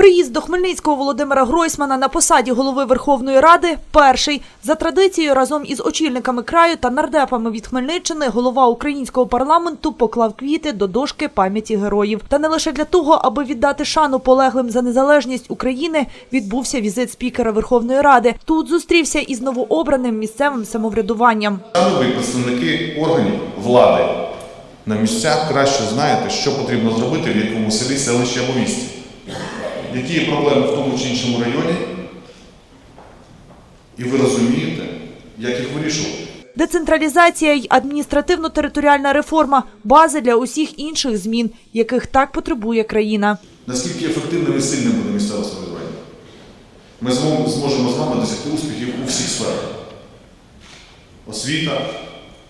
Приїзд до Хмельницького Володимира Гройсмана на посаді голови Верховної Ради перший. За традицією, разом із очільниками краю та нардепами від Хмельниччини голова українського парламенту поклав квіти до дошки пам'яті героїв. Та не лише для того, аби віддати шану полеглим за незалежність України, відбувся візит спікера Верховної Ради. Тут зустрівся із новообраним місцевим самоврядуванням. Ви, представники органів влади на місцях, краще знаєте, що потрібно зробити в якому селі, селищі або місті. Які є проблеми в тому чи іншому районі, і ви розумієте, як їх вирішувати. Децентралізація й адміністративно-територіальна реформа бази для усіх інших змін, яких так потребує країна. Наскільки ефективним і сильним буде місцеве самоврядування? Ми зможемо з вами досягти успіхів у всіх сферах: освіта,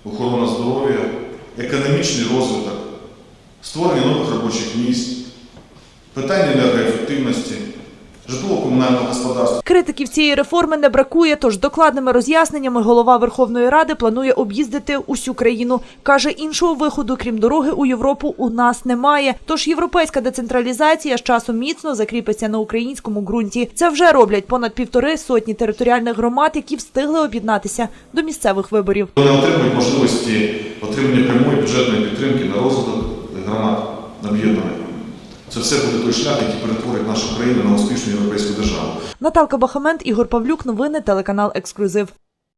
охорона здоров'я, економічний розвиток, створення нових робочих місць, питання енергоефективності, житлово-комунального господарства. Критиків цієї реформи не бракує, тож докладними роз'ясненнями голова Верховної Ради планує об'їздити усю країну. Каже, іншого виходу, крім дороги у Європу, у нас немає. Тож європейська децентралізація з часом міцно закріпиться на українському ґрунті. Це вже роблять понад півтори сотні територіальних громад, які встигли об'єднатися до місцевих виборів. Вони отримують можливості отримання прямої бюджетної підтримки на розвиток громад об'єднаних. Це все буде той шлях, який перетворить нашу країну на успішну європейську державу. Наталка Бахамент, Ігор Павлюк. Новини телеканал Ексклюзив.